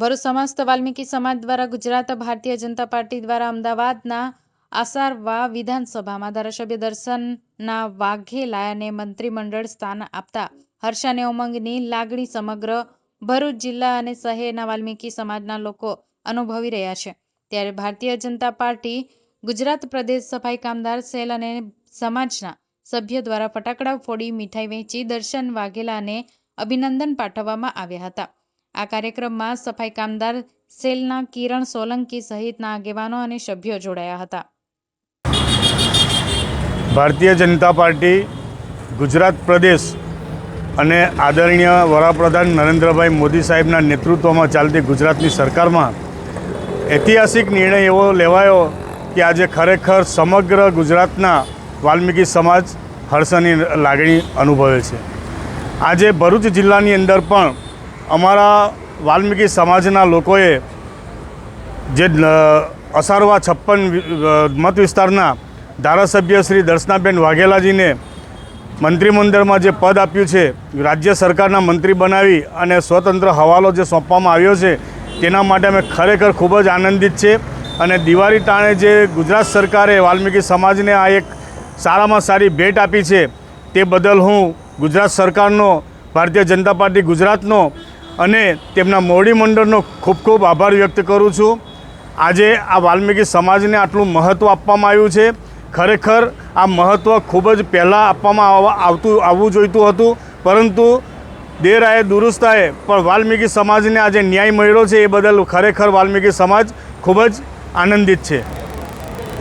ભરૂચ સમસ્ત વાલ્મીકી સમાજ દ્વારા ગુજરાત ભારતીય જનતા પાર્ટી દ્વારા અમદાવાદના આસારવા વિધાનસભામાં ધારાસભ્ય દર્શનના વાઘેલાને મંત્રીમંડળ સ્થાન આપતા હર્ષાને ઉમંગની લાગણી સમગ્ર ભરૂચ જિલ્લા અને શહેરના વાલ્મીકી સમાજના લોકો અનુભવી રહ્યા છે. ત્યારે ભારતીય જનતા પાર્ટી, ગુજરાત પ્રદેશ સફાઈ કામદાર સેલ અને સમાજના સભ્યો દ્વારા ફટાકડા ફોડી મીઠાઈ વહેંચી દર્શન વાઘેલાને અભિનંદન પાઠવવામાં આવ્યા હતા. આ કાર્યક્રમમાં સફાઈ કામદાર સેલના કિરણ સોલંકી સહિતના આગેવાનો અને સભ્યો જોડાયા હતા. ભારતીય જનતા પાર્ટી, ગુજરાત પ્રદેશ અને આદરણીય વડાપ્રધાન નરેન્દ્રભાઈ મોદી સાહેબના નેતૃત્વમાં ચાલતી ગુજરાતની સરકારમાં ઐતિહાસિક નિર્ણય એવો લેવાયો કે આજે ખરેખર સમગ્ર ગુજરાતના વાલ્મીકી સમાજ હર્ષની લાગણી અનુભવે છે. આજે ભરૂચ જિલ્લાની અંદર પણ અમારા વાલ્મીકી સમાજના લોકોએ જે અસારવા છપ્પન મત વિસ્તારના ધારાસભ્ય શ્રી દર્શનાબેન વાઘેલાજીને મંત્રીમંડળમાં જે પદ આપ્યું છે, રાજ્ય સરકારના મંત્રી બનાવી અને સ્વતંત્ર હવાલો જે સોંપવામાં આવ્યો છે, તેના માટે અમે ખરેખર ખૂબ જ આનંદિત છે. અને દિવાળી ટાણે જે ગુજરાત સરકારે વાલ્મીકી સમાજને આ એક સારામાં સારી ભેટ આપી છે, તે બદલ હું ગુજરાત સરકારનો, ભારતીય જનતા પાર્ટી ગુજરાતનો અને તેમના મોવડી મંડળનો ખૂબ ખૂબ આભાર વ્યક્ત કરું છું. આજે આ વાલ્મીકી સમાજને આટલું મહત્ત્વ આપવામાં આવ્યું છે. ખરેખર આ મહત્ત્વ ખૂબ જ પહેલાં આપવામાં આવ- આવતું, આવવું જોઈતું હતું. પરંતુ દેરાએ, દુરુસ્તાએ પણ વાલ્મીકી સમાજને આજે ન્યાય મળ્યો છે. એ બદલ ખરેખર વાલ્મીકી સમાજ ખૂબ જ આનંદિત છે.